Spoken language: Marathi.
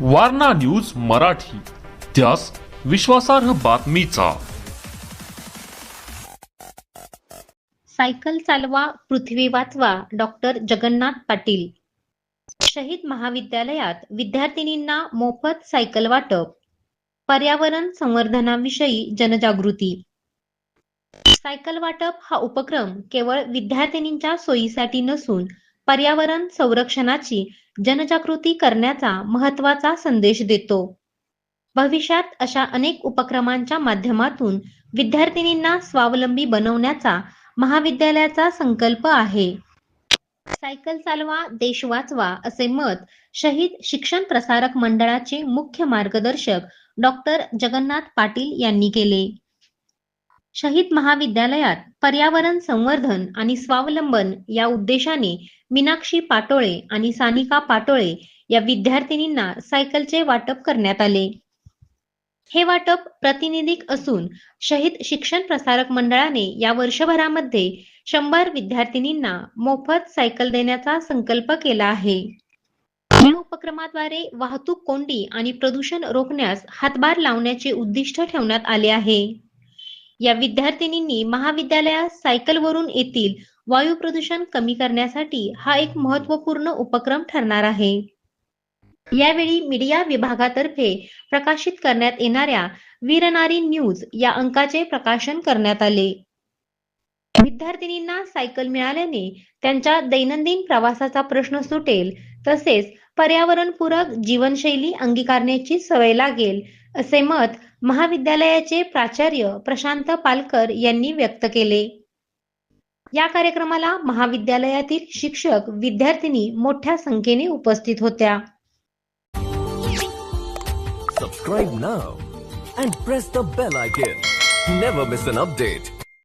वारणा न्यूज मराठी. त्यास विश्वासार्ह बातमीचा. सायकल चालवा पृथ्वी वाचवा डॉक्टर जगन्नाथ पाटील. शहीद महाविद्यालयात विद्यार्थिनींना मोफत सायकल वाटप. पर्यावरण संवर्धनाविषयी जनजागृती. सायकल वाटप हा उपक्रम केवळ विद्यार्थिनींच्या सोयीसाठी नसून पर्यावरण संरक्षणाची जनजागृती करण्याचा महत्त्वाचा संदेश देतो. भविष्यात अशा अनेक उपक्रमांच्या माध्यमातून विद्यार्थिनींना स्वावलंबी बनवण्याचा महाविद्यालयाचा संकल्प आहे. सायकल चालवा देश वाचवा असे मत शहीद शिक्षण प्रसारक मंडळाचे मुख्य मार्गदर्शक डॉक्टर जगन्नाथ पाटील यांनी केले. शहीद महाविद्यालयात पर्यावरण संवर्धन आणि स्वावलंबन या उद्देशाने मीनाक्षी पाटोळे आणि सानिका पाटोळे या विद्यार्थिनींना सायकलचे वाटप करण्यात आले. हे वाटप प्रातिनिधिक असून शहीद शिक्षण प्रसारक मंडळाने या वर्षभरामध्ये शंभर विद्यार्थिनींना मोफत सायकल देण्याचा संकल्प केला आहे. या उपक्रमाद्वारे वाहतूक कोंडी आणि प्रदूषण रोखण्यास हातभार लावण्याचे उद्दिष्ट ठेवण्यात आले आहे. या विद्यार्थिनींनी महाविद्यालयात सायकलवरून येथील वायू प्रदूषण कमी करण्यासाठी हा एक महत्त्वपूर्ण उपक्रम ठरणार आहे. यावेळी मीडिया विभागातर्फे प्रकाशित करण्यात येणाऱ्या वीरनारी न्यूज या अंकाचे प्रकाशन करण्यात आले. विद्यार्थिनींना सायकल मिळाल्याने त्यांच्या दैनंदिन प्रवासाचा प्रश्न सुटेल. तसेच पर्यावरणपूरक जीवनशैली अंगीकारण्याची सवय लागेल. असे मत महाविद्यालयाचे प्राचार्य प्रशांत पालकर यांनी व्यक्त केले या कार्यक्रमाला महाविद्यालयातील शिक्षक विद्यार्थिनी मोठ्या संख्येने उपस्थित होत्या Subscribe now and press the bell icon. Never miss an update.